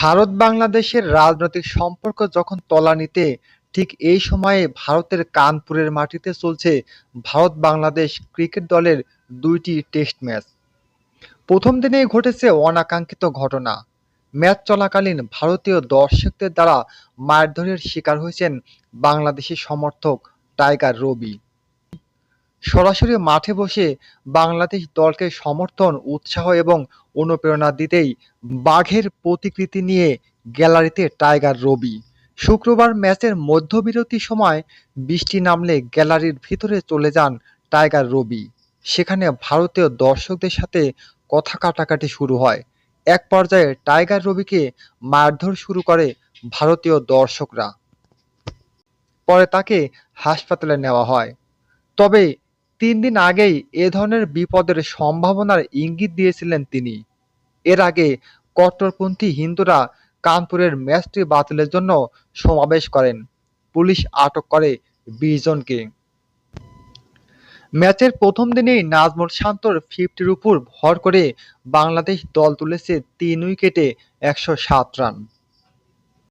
ভারত বাংলাদেশের রাজনৈতিক সম্পর্ক যখন তলানিতে, ঠিক এই সময়ে ভারতের কানপুরের মাটিতে চলছে ভারত বাংলাদেশ ক্রিকেট দলের দুইটি টেস্ট ম্যাচ। প্রথম দিনেই ঘটেছে অনাকাঙ্ক্ষিত ঘটনা। ম্যাচ চলাকালীন ভারতীয় দর্শকদের দ্বারা মারধরের শিকার হয়েছেন বাংলাদেশি সমর্থক টাইগার রবি। সরাসরি মাঠে বসে বাংলাদেশ দলকে সমর্থন, উৎসাহ এবং অনুপ্রেরণা দিতেই বাঘের প্রতিকৃতি নিয়ে গ্যালারিতে টাইগার রবি। শুক্রবার ম্যাচের মধ্যবিরতি সময় বৃষ্টি নামলে গ্যালারির ভিতরে চলে যান টাইগার রবি। সেখানে ভারতীয় দর্শকদের সাথে কথা কাটাকাটি শুরু হয়। এক পর্যায়ে টাইগার রবিকে মারধর শুরু করে ভারতীয় দর্শকরা। পরে তাকে হাসপাতালে নেওয়া হয়। তবে তিন দিন আগেই এ ধরনের বিপদের সম্ভাবনার ইঙ্গিত দিয়েছিলেন তিনি। এর আগে কট্টরপন্থী হিন্দুরা কানপুরের ম্যাচটি বাতিলের জন্য সমাবেশ করেন। পুলিশ আটক করে বিশ জনকে। ম্যাচের প্রথম দিনেই নাজমুল শান্তর ফিফটির উপর ভর করে বাংলাদেশ দল তুলেছে তিন উইকেটে একশো সাত রান।